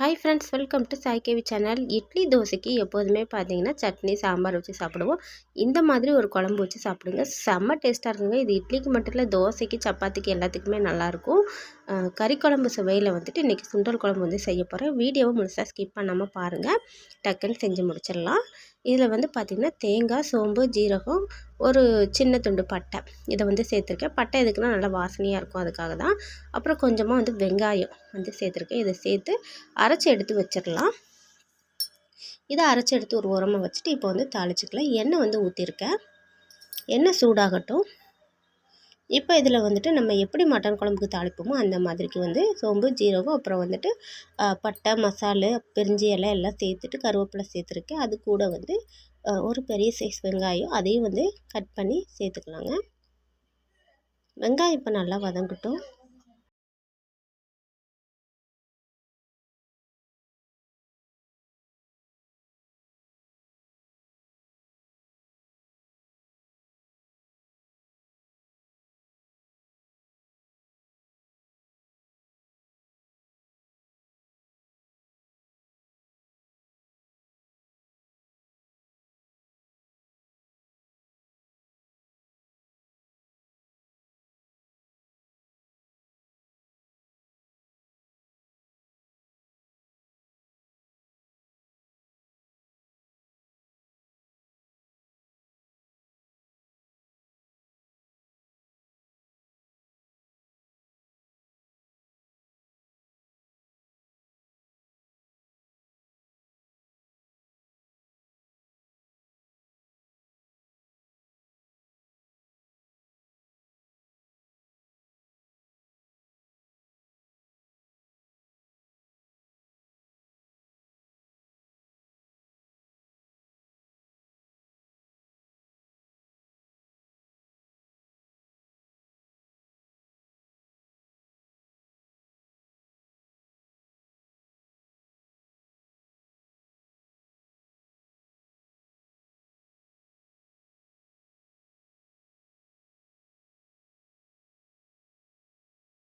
Hi friends welcome to சாய்கேவி channel idli தோசைக்கு எப்போதுமே பார்த்தீங்கன்னா சட்னி சாம்பார் வச்சு சாப்பிடுவோம். இந்த மாதிரி ஒரு குழம்பு வச்சு சாப்பிடுங்க. செம்ம டேஸ்ட்டாக இருக்குங்க. இது இட்லிக்கு மட்டும் இல்லை தோசைக்கு சப்பாத்திக்கு எல்லாத்துக்குமே நல்லாயிருக்கும் கறி குழம்பு சுவையில் வந்துட்டு இன்றைக்கி சுண்டல் குழம்பு வந்து செய்ய போகிறேன் வீடியோவை முழுசாக ஸ்கிப் பண்ணாமல் பாருங்கள் டக்குன்னு செஞ்சு முடிச்சிடலாம். இதில் வந்து பார்த்திங்கன்னா தேங்காய் சோம்பு ஜீரகம் ஒரு சின்ன துண்டு பட்டை. இதை வந்து சேர்த்துருக்கேன். பட்டை எதுக்குன்னா நல்லா வாசனையாக இருக்கும் அதுக்காக தான். அப்புறம் கொஞ்சமாக வந்து வெங்காயம் வந்து சேர்த்துருக்கேன். இதை சேர்த்து அரைச்சி எடுத்து வச்சிடலாம். இதை அரைச்சி எடுத்து ஒரு உரமாக வச்சுட்டு இப்போ வந்து தாளிச்சிக்கலாம். எண்ணெய் வந்து ஊற்றிருக்கேன் எண்ணெய் சூடாகட்டும். இப்போ இதில் வந்துட்டு நம்ம எப்படி மட்டன் குழம்புக்கு தாளிப்போமோ அந்த மாதிரிக்கு வந்து சோம்பு ஜீரகம் அப்புறம் வந்துட்டு பட்டை மசாலு பிரிஞ்சி இலை எல்லாம் சேர்த்துட்டு கருவேப்பிலை சேர்த்துருக்கேன். அது கூட வந்து ஒரு பெரிய சைஸ் வெங்காயம் அதையும் வந்து கட் பண்ணி சேர்த்துக்கலாங்க. வெங்காயம் இப்போ நல்லா வதங்கட்டும்.